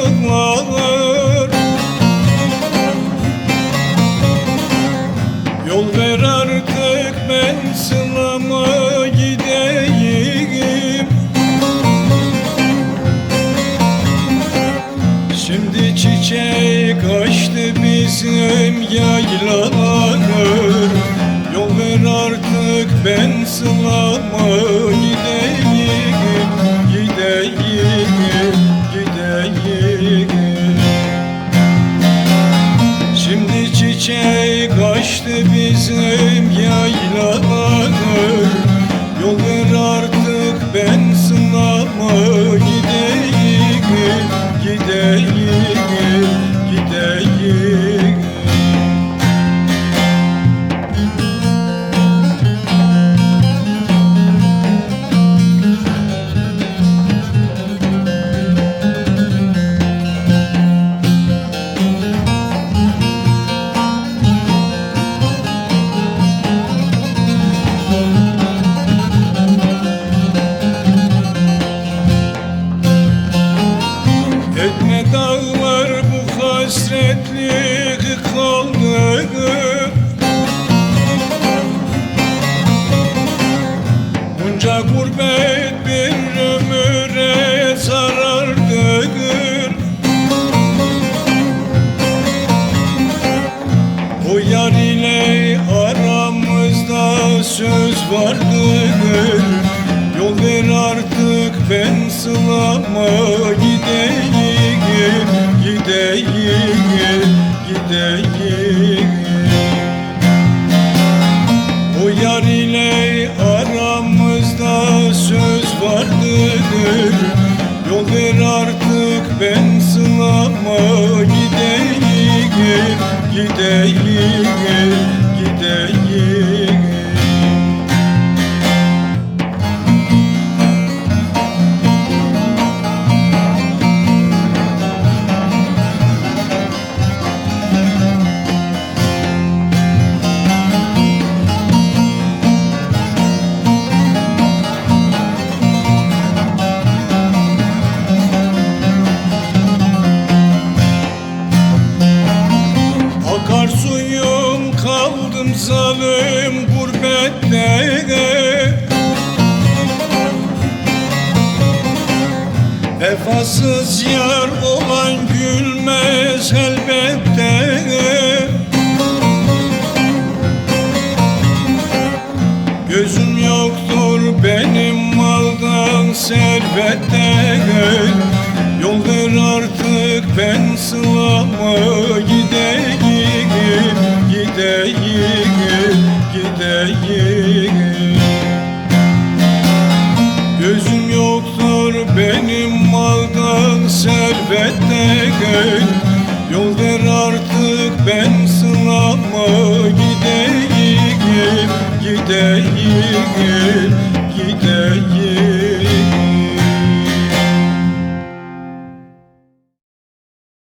dağlar Yol ver artık ben sılama gideyim. Şimdi çiçek açtı bizim yaylalar Yol ver artık ben sılama gideyim Gideyim, bizim yaylalar Yol ver artık ben sınama gideyim. Gideyim, gideyim bu hasretlik kaldı Bunca gurbet bir ömüre zarardır O yar ile aramızda söz vardır. Yol ver artık ben sılama gideyim Gideyim, gideyim. O yar ile aramızda söz vardır. Yol ver artık ben sılama. Gideyim Gideyim, gideyim zalim gurbette. Vefasız yar olan gülmez elbette. Gözüm yoktur benim maldan servette Yol ver artık ben sılama gideyim Gideyim, gideyim Gözüm yoktur benim maldan servette Yol ver artık ben sılama gideyim Gideyim,